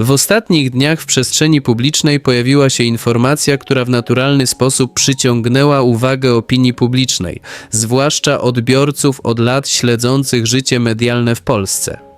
W ostatnich dniach w przestrzeni publicznej pojawiła się informacja, która w naturalny sposób przyciągnęła uwagę opinii publicznej, zwłaszcza odbiorców od lat śledzących życie medialne w Polsce.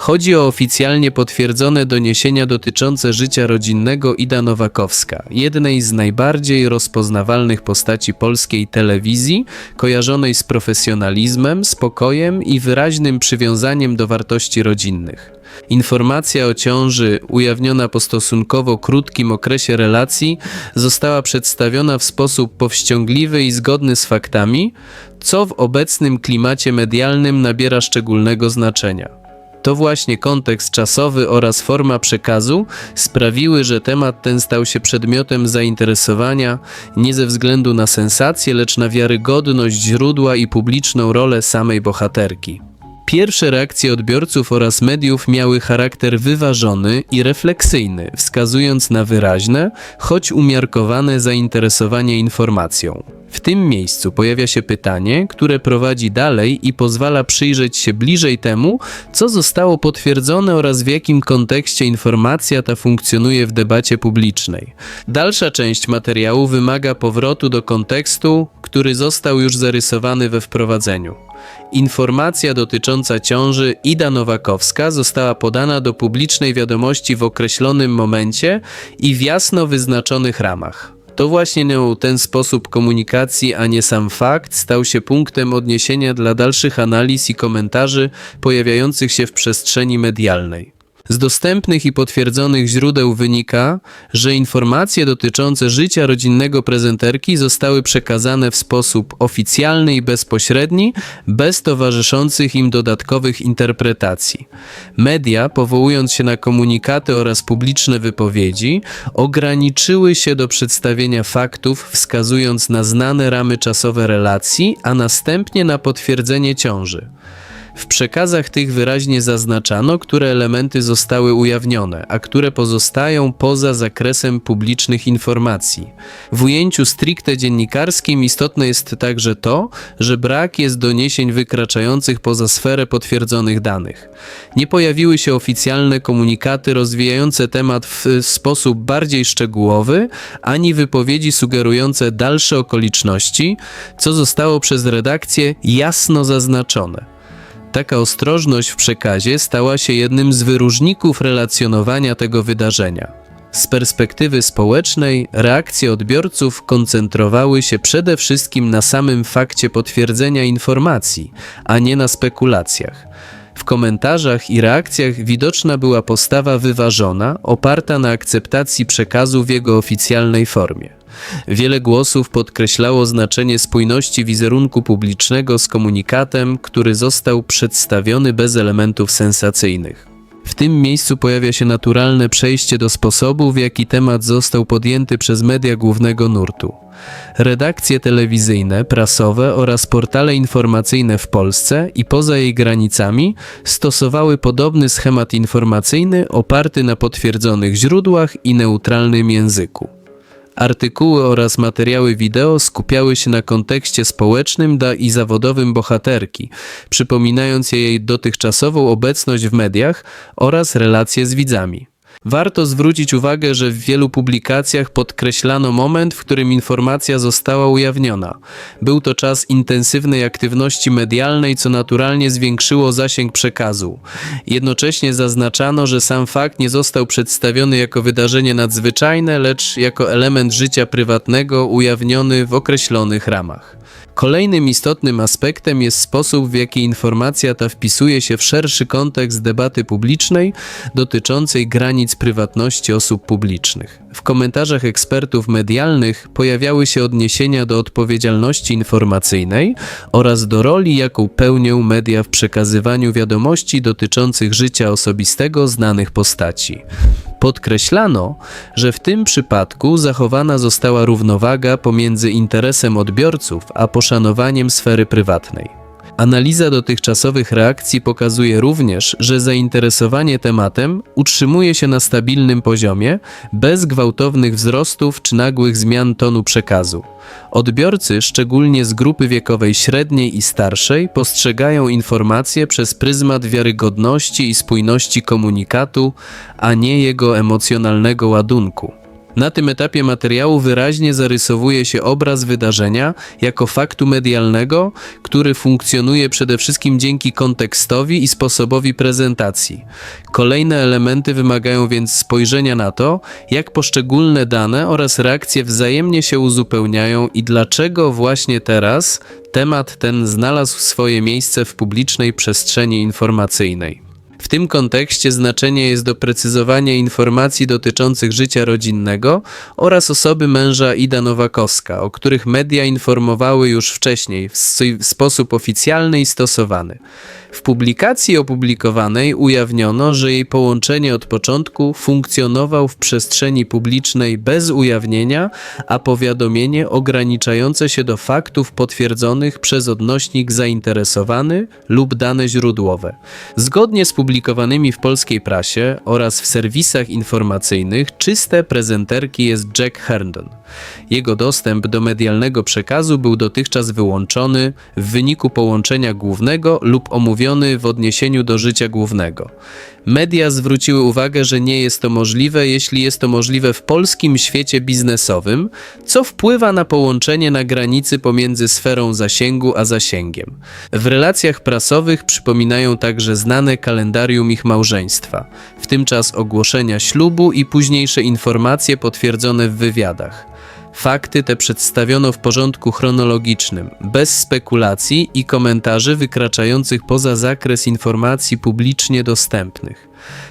Chodzi o oficjalnie potwierdzone doniesienia dotyczące życia rodzinnego Ida Nowakowska, jednej z najbardziej rozpoznawalnych postaci polskiej telewizji, kojarzonej z profesjonalizmem, spokojem i wyraźnym przywiązaniem do wartości rodzinnych. Informacja o ciąży, ujawniona po stosunkowo krótkim okresie relacji, została przedstawiona w sposób powściągliwy i zgodny z faktami, co w obecnym klimacie medialnym nabiera szczególnego znaczenia. To właśnie kontekst czasowy oraz forma przekazu sprawiły, że temat ten stał się przedmiotem zainteresowania nie ze względu na sensację, lecz na wiarygodność źródła i publiczną rolę samej bohaterki. Pierwsze reakcje odbiorców oraz mediów miały charakter wyważony i refleksyjny, wskazując na wyraźne, choć umiarkowane zainteresowanie informacją. W tym miejscu pojawia się pytanie, które prowadzi dalej i pozwala przyjrzeć się bliżej temu, co zostało potwierdzone oraz w jakim kontekście informacja ta funkcjonuje w debacie publicznej. Dalsza część materiału wymaga powrotu do kontekstu, który został już zarysowany we wprowadzeniu. Informacja dotycząca ciąży Ida Nowakowska została podana do publicznej wiadomości w określonym momencie i w jasno wyznaczonych ramach. To właśnie ten sposób komunikacji, a nie sam fakt, stał się punktem odniesienia dla dalszych analiz i komentarzy pojawiających się w przestrzeni medialnej. Z dostępnych i potwierdzonych źródeł wynika, że informacje dotyczące życia rodzinnego prezenterki zostały przekazane w sposób oficjalny i bezpośredni, bez towarzyszących im dodatkowych interpretacji. Media, powołując się na komunikaty oraz publiczne wypowiedzi, ograniczyły się do przedstawienia faktów, wskazując na znane ramy czasowe relacji, a następnie na potwierdzenie ciąży. W przekazach tych wyraźnie zaznaczano, które elementy zostały ujawnione, a które pozostają poza zakresem publicznych informacji. W ujęciu stricte dziennikarskim istotne jest także to, że brak jest doniesień wykraczających poza sferę potwierdzonych danych. Nie pojawiły się oficjalne komunikaty rozwijające temat w sposób bardziej szczegółowy, ani wypowiedzi sugerujące dalsze okoliczności, co zostało przez redakcję jasno zaznaczone. Taka ostrożność w przekazie stała się jednym z wyróżników relacjonowania tego wydarzenia. Z perspektywy społecznej reakcje odbiorców koncentrowały się przede wszystkim na samym fakcie potwierdzenia informacji, a nie na spekulacjach. W komentarzach i reakcjach widoczna była postawa wyważona, oparta na akceptacji przekazu w jego oficjalnej formie. Wiele głosów podkreślało znaczenie spójności wizerunku publicznego z komunikatem, który został przedstawiony bez elementów sensacyjnych. W tym miejscu pojawia się naturalne przejście do sposobu, w jaki temat został podjęty przez media głównego nurtu. Redakcje telewizyjne, prasowe oraz portale informacyjne w Polsce i poza jej granicami stosowały podobny schemat informacyjny oparty na potwierdzonych źródłach i neutralnym języku. Artykuły oraz materiały wideo skupiały się na kontekście społecznym i zawodowym bohaterki, przypominając jej dotychczasową obecność w mediach oraz relacje z widzami. Warto zwrócić uwagę, że w wielu publikacjach podkreślano moment, w którym informacja została ujawniona. Był to czas intensywnej aktywności medialnej, co naturalnie zwiększyło zasięg przekazu. Jednocześnie zaznaczano, że sam fakt nie został przedstawiony jako wydarzenie nadzwyczajne, lecz jako element życia prywatnego ujawniony w określonych ramach. Kolejnym istotnym aspektem jest sposób, w jaki informacja ta wpisuje się w szerszy kontekst debaty publicznej dotyczącej granic prywatności osób publicznych. W komentarzach ekspertów medialnych pojawiały się odniesienia do odpowiedzialności informacyjnej oraz do roli, jaką pełnią media w przekazywaniu wiadomości dotyczących życia osobistego znanych postaci. Podkreślano, że w tym przypadku zachowana została równowaga pomiędzy interesem odbiorców a poszanowaniem sfery prywatnej. Analiza dotychczasowych reakcji pokazuje również, że zainteresowanie tematem utrzymuje się na stabilnym poziomie, bez gwałtownych wzrostów czy nagłych zmian tonu przekazu. Odbiorcy, szczególnie z grupy wiekowej średniej i starszej, postrzegają informacje przez pryzmat wiarygodności i spójności komunikatu, a nie jego emocjonalnego ładunku. Na tym etapie materiału wyraźnie zarysowuje się obraz wydarzenia jako faktu medialnego, który funkcjonuje przede wszystkim dzięki kontekstowi i sposobowi prezentacji. Kolejne elementy wymagają więc spojrzenia na to, jak poszczególne dane oraz reakcje wzajemnie się uzupełniają i dlaczego właśnie teraz temat ten znalazł swoje miejsce w publicznej przestrzeni informacyjnej. W tym kontekście znaczenie jest doprecyzowanie informacji dotyczących życia rodzinnego oraz osoby męża Ida Nowakowska, o których media informowały już wcześniej w sposób oficjalny i stosowany. W publikacji opublikowanej ujawniono, że jej połączenie od początku funkcjonował w przestrzeni publicznej bez ujawnienia, a powiadomienie ograniczające się do faktów potwierdzonych przez odnośnik zainteresowany lub dane źródłowe. Zgodnie z publikowanymi w polskiej prasie oraz w serwisach informacyjnych czyste prezenterki jest Jack Herndon. Jego dostęp do medialnego przekazu był dotychczas wyłączony w wyniku połączenia głównego lub w odniesieniu do życia głównego. Media zwróciły uwagę, że nie jest to możliwe, jeśli jest to możliwe w polskim świecie biznesowym, co wpływa na połączenie na granicy pomiędzy sferą zasięgu a zasięgiem. W relacjach prasowych przypominają także znane kalendarium ich małżeństwa, w tym czas ogłoszenia ślubu i późniejsze informacje potwierdzone w wywiadach. Fakty te przedstawiono w porządku chronologicznym, bez spekulacji i komentarzy wykraczających poza zakres informacji publicznie dostępnych.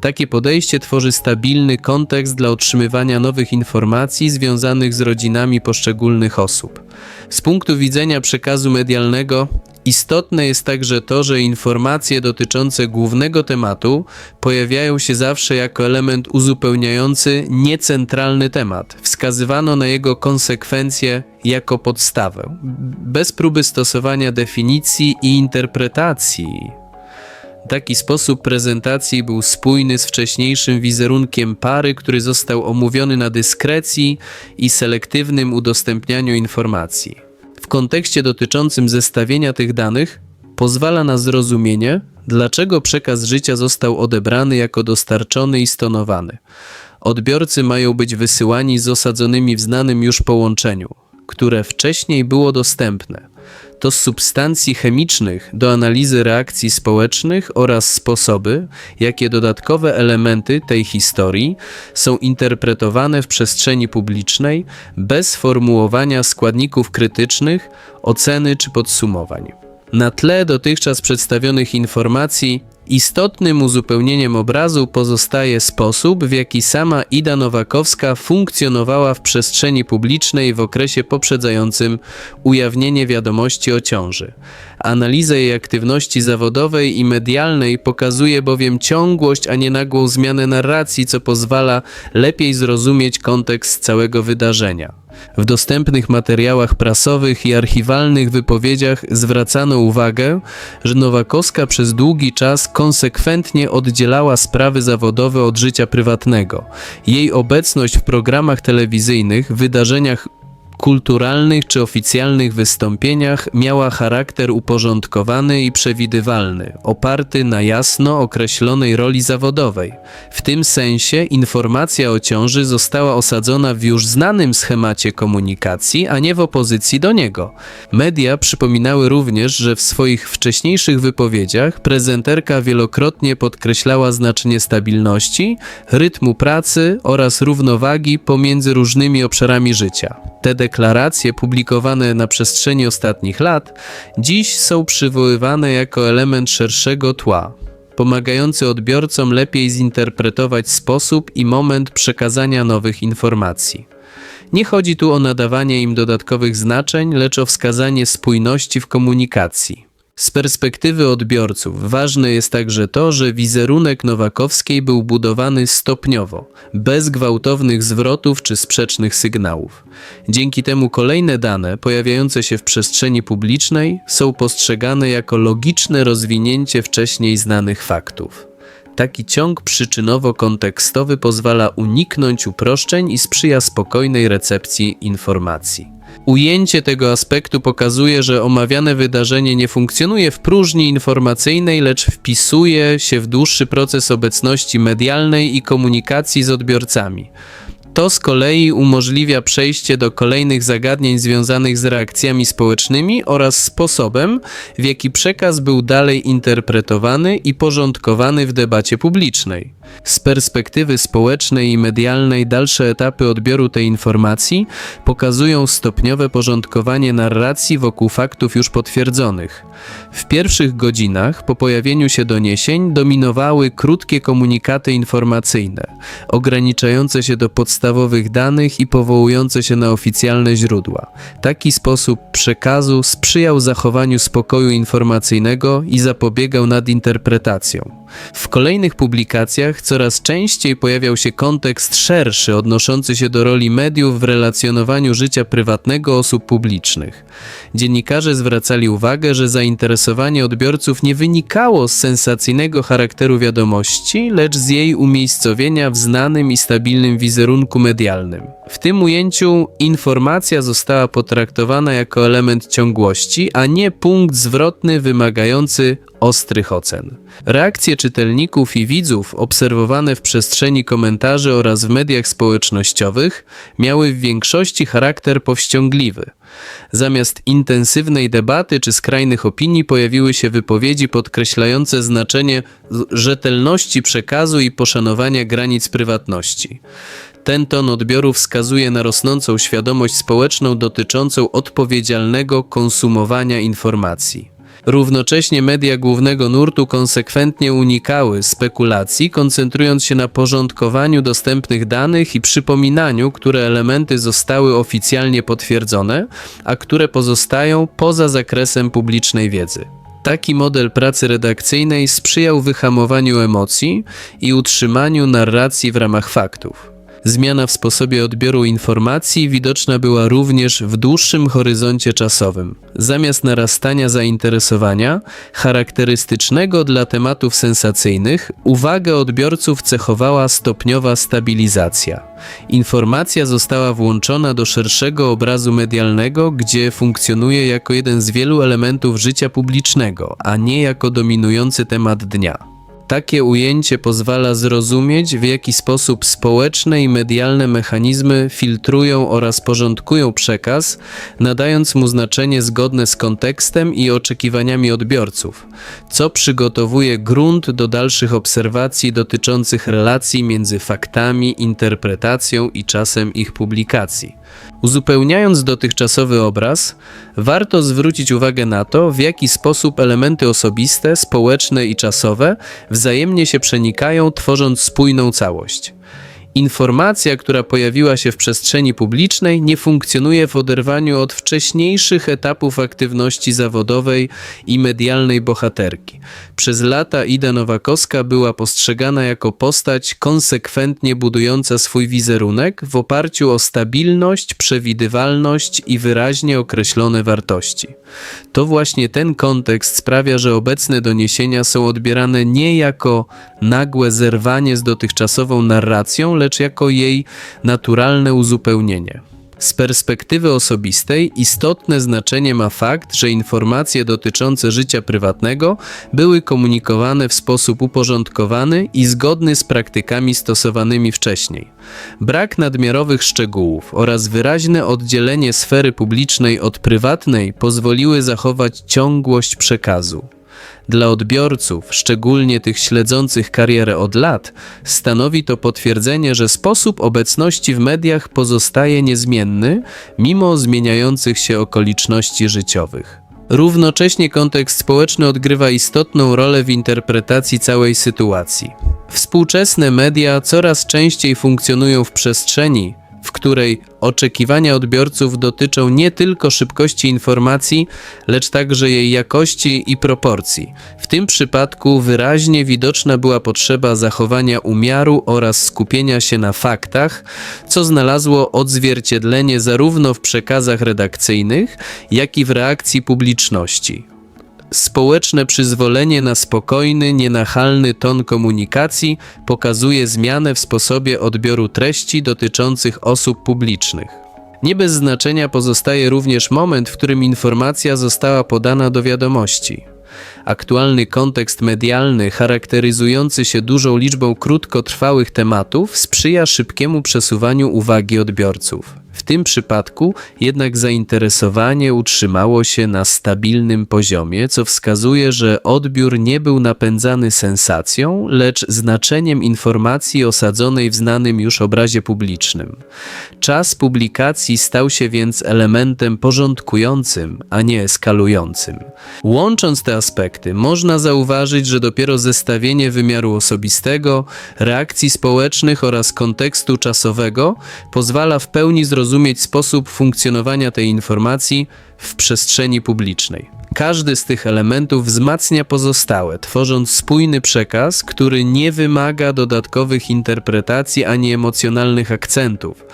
Takie podejście tworzy stabilny kontekst dla otrzymywania nowych informacji związanych z rodzinami poszczególnych osób. Z punktu widzenia przekazu medialnego, istotne jest także to, że informacje dotyczące głównego tematu pojawiają się zawsze jako element uzupełniający niecentralny temat. Wskazywano na jego konsekwencje jako podstawę, bez próby stosowania definicji i interpretacji. Taki sposób prezentacji był spójny z wcześniejszym wizerunkiem pary, który został omówiony na dyskrecji i selektywnym udostępnianiu informacji. Kontekście dotyczącym zestawienia tych danych pozwala na zrozumienie, dlaczego przekaz życia został odebrany jako dostarczony i stonowany. Odbiorcy mają być wysyłani z osadzonymi w znanym już połączeniu, które wcześniej było dostępne to substancji chemicznych do analizy reakcji społecznych oraz sposoby, jakie dodatkowe elementy tej historii są interpretowane w przestrzeni publicznej bez formułowania składników krytycznych, oceny czy podsumowań. Na tle dotychczas przedstawionych informacji istotnym uzupełnieniem obrazu pozostaje sposób, w jaki sama Ida Nowakowska funkcjonowała w przestrzeni publicznej w okresie poprzedzającym ujawnienie wiadomości o ciąży. Analiza jej aktywności zawodowej i medialnej pokazuje bowiem ciągłość, a nie nagłą zmianę narracji, co pozwala lepiej zrozumieć kontekst całego wydarzenia. W dostępnych materiałach prasowych i archiwalnych wypowiedziach zwracano uwagę, że Nowakowska przez długi czas konsekwentnie oddzielała sprawy zawodowe od życia prywatnego. Jej obecność w programach telewizyjnych, wydarzeniach kulturalnych czy oficjalnych wystąpieniach miała charakter uporządkowany i przewidywalny, oparty na jasno określonej roli zawodowej. W tym sensie informacja o ciąży została osadzona w już znanym schemacie komunikacji, a nie w opozycji do niego. Media przypominały również, że w swoich wcześniejszych wypowiedziach prezenterka wielokrotnie podkreślała znaczenie stabilności, rytmu pracy oraz równowagi pomiędzy różnymi obszarami życia. Te deklaracje, publikowane na przestrzeni ostatnich lat, dziś są przywoływane jako element szerszego tła, pomagający odbiorcom lepiej zinterpretować sposób i moment przekazania nowych informacji. Nie chodzi tu o nadawanie im dodatkowych znaczeń, lecz o wskazanie spójności w komunikacji. Z perspektywy odbiorców ważne jest także to, że wizerunek Nowakowskiej był budowany stopniowo, bez gwałtownych zwrotów czy sprzecznych sygnałów. Dzięki temu kolejne dane pojawiające się w przestrzeni publicznej są postrzegane jako logiczne rozwinięcie wcześniej znanych faktów. Taki ciąg przyczynowo-kontekstowy pozwala uniknąć uproszczeń i sprzyja spokojnej recepcji informacji. Ujęcie tego aspektu pokazuje, że omawiane wydarzenie nie funkcjonuje w próżni informacyjnej, lecz wpisuje się w dłuższy proces obecności medialnej i komunikacji z odbiorcami. To z kolei umożliwia przejście do kolejnych zagadnień związanych z reakcjami społecznymi oraz sposobem, w jaki przekaz był dalej interpretowany i porządkowany w debacie publicznej. Z perspektywy społecznej i medialnej dalsze etapy odbioru tej informacji pokazują stopniowe porządkowanie narracji wokół faktów już potwierdzonych. W pierwszych godzinach po pojawieniu się doniesień dominowały krótkie komunikaty informacyjne, ograniczające się do podstawowych danych i powołujące się na oficjalne źródła. Taki sposób przekazu sprzyjał zachowaniu spokoju informacyjnego i zapobiegał nadinterpretacjom. W kolejnych publikacjach coraz częściej pojawiał się kontekst szerszy odnoszący się do roli mediów w relacjonowaniu życia prywatnego osób publicznych. Dziennikarze zwracali uwagę, że zainteresowanie odbiorców nie wynikało z sensacyjnego charakteru wiadomości, lecz z jej umiejscowienia w znanym i stabilnym wizerunku medialnym. W tym ujęciu informacja została potraktowana jako element ciągłości, a nie punkt zwrotny wymagający ostrych ocen. Reakcje czytelników i widzów obserwowane w przestrzeni komentarzy oraz w mediach społecznościowych miały w większości charakter powściągliwy. Zamiast intensywnej debaty czy skrajnych opinii pojawiły się wypowiedzi podkreślające znaczenie rzetelności przekazu i poszanowania granic prywatności. Ten ton odbioru wskazuje na rosnącą świadomość społeczną dotyczącą odpowiedzialnego konsumowania informacji. Równocześnie media głównego nurtu konsekwentnie unikały spekulacji, koncentrując się na porządkowaniu dostępnych danych i przypominaniu, które elementy zostały oficjalnie potwierdzone, a które pozostają poza zakresem publicznej wiedzy. Taki model pracy redakcyjnej sprzyjał wyhamowaniu emocji i utrzymaniu narracji w ramach faktów. Zmiana w sposobie odbioru informacji widoczna była również w dłuższym horyzoncie czasowym. Zamiast narastania zainteresowania, charakterystycznego dla tematów sensacyjnych, uwagę odbiorców cechowała stopniowa stabilizacja. Informacja została włączona do szerszego obrazu medialnego, gdzie funkcjonuje jako jeden z wielu elementów życia publicznego, a nie jako dominujący temat dnia. Takie ujęcie pozwala zrozumieć, w jaki sposób społeczne i medialne mechanizmy filtrują oraz porządkują przekaz, nadając mu znaczenie zgodne z kontekstem i oczekiwaniami odbiorców, co przygotowuje grunt do dalszych obserwacji dotyczących relacji między faktami, interpretacją i czasem ich publikacji. Uzupełniając dotychczasowy obraz, warto zwrócić uwagę na to, w jaki sposób elementy osobiste, społeczne i czasowe wzajemnie się przenikają, tworząc spójną całość. Informacja, która pojawiła się w przestrzeni publicznej, nie funkcjonuje w oderwaniu od wcześniejszych etapów aktywności zawodowej i medialnej bohaterki. Przez lata Ida Nowakowska była postrzegana jako postać konsekwentnie budująca swój wizerunek w oparciu o stabilność, przewidywalność i wyraźnie określone wartości. To właśnie ten kontekst sprawia, że obecne doniesienia są odbierane nie jako nagłe zerwanie z dotychczasową narracją, lecz jako jej naturalne uzupełnienie. Z perspektywy osobistej istotne znaczenie ma fakt, że informacje dotyczące życia prywatnego były komunikowane w sposób uporządkowany i zgodny z praktykami stosowanymi wcześniej. Brak nadmiarowych szczegółów oraz wyraźne oddzielenie sfery publicznej od prywatnej pozwoliły zachować ciągłość przekazu. Dla odbiorców, szczególnie tych śledzących karierę od lat, stanowi to potwierdzenie, że sposób obecności w mediach pozostaje niezmienny mimo zmieniających się okoliczności życiowych. Równocześnie kontekst społeczny odgrywa istotną rolę w interpretacji całej sytuacji. Współczesne media coraz częściej funkcjonują w przestrzeni, w której oczekiwania odbiorców dotyczą nie tylko szybkości informacji, lecz także jej jakości i proporcji. W tym przypadku wyraźnie widoczna była potrzeba zachowania umiaru oraz skupienia się na faktach, co znalazło odzwierciedlenie zarówno w przekazach redakcyjnych, jak i w reakcji publiczności. Społeczne przyzwolenie na spokojny, nienachalny ton komunikacji pokazuje zmianę w sposobie odbioru treści dotyczących osób publicznych. Nie bez znaczenia pozostaje również moment, w którym informacja została podana do wiadomości. Aktualny kontekst medialny, charakteryzujący się dużą liczbą krótkotrwałych tematów, sprzyja szybkiemu przesuwaniu uwagi odbiorców. W tym przypadku jednak zainteresowanie utrzymało się na stabilnym poziomie, co wskazuje, że odbiór nie był napędzany sensacją, lecz znaczeniem informacji osadzonej w znanym już obrazie publicznym. Czas publikacji stał się więc elementem porządkującym, a nie eskalującym. Łącząc te aspekty, można zauważyć, że dopiero zestawienie wymiaru osobistego, reakcji społecznych oraz kontekstu czasowego pozwala w pełni zrozumieć sposób funkcjonowania tej informacji w przestrzeni publicznej. Każdy z tych elementów wzmacnia pozostałe, tworząc spójny przekaz, który nie wymaga dodatkowych interpretacji ani emocjonalnych akcentów.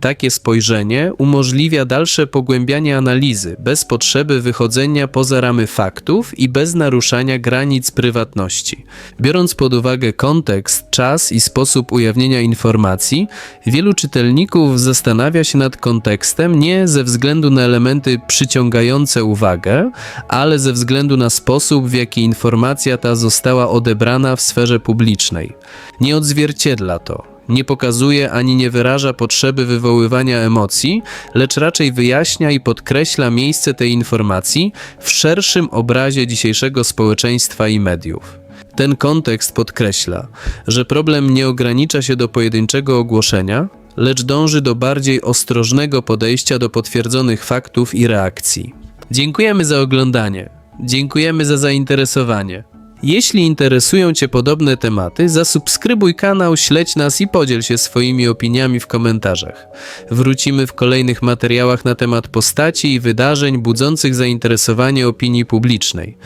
Takie spojrzenie umożliwia dalsze pogłębianie analizy, bez potrzeby wychodzenia poza ramy faktów i bez naruszania granic prywatności. Biorąc pod uwagę kontekst, czas i sposób ujawnienia informacji, wielu czytelników zastanawia się nad kontekstem nie ze względu na elementy przyciągające uwagę, ale ze względu na sposób, w jaki informacja ta została odebrana w sferze publicznej. Nie odzwierciedla to. Nie pokazuje ani nie wyraża potrzeby wywoływania emocji, lecz raczej wyjaśnia i podkreśla miejsce tej informacji w szerszym obrazie dzisiejszego społeczeństwa i mediów. Ten kontekst podkreśla, że problem nie ogranicza się do pojedynczego ogłoszenia, lecz dąży do bardziej ostrożnego podejścia do potwierdzonych faktów i reakcji. Dziękujemy za oglądanie. Dziękujemy za zainteresowanie. Jeśli interesują Cię podobne tematy, zasubskrybuj kanał, śledź nas i podziel się swoimi opiniami w komentarzach. Wrócimy w kolejnych materiałach na temat postaci i wydarzeń budzących zainteresowanie opinii publicznej.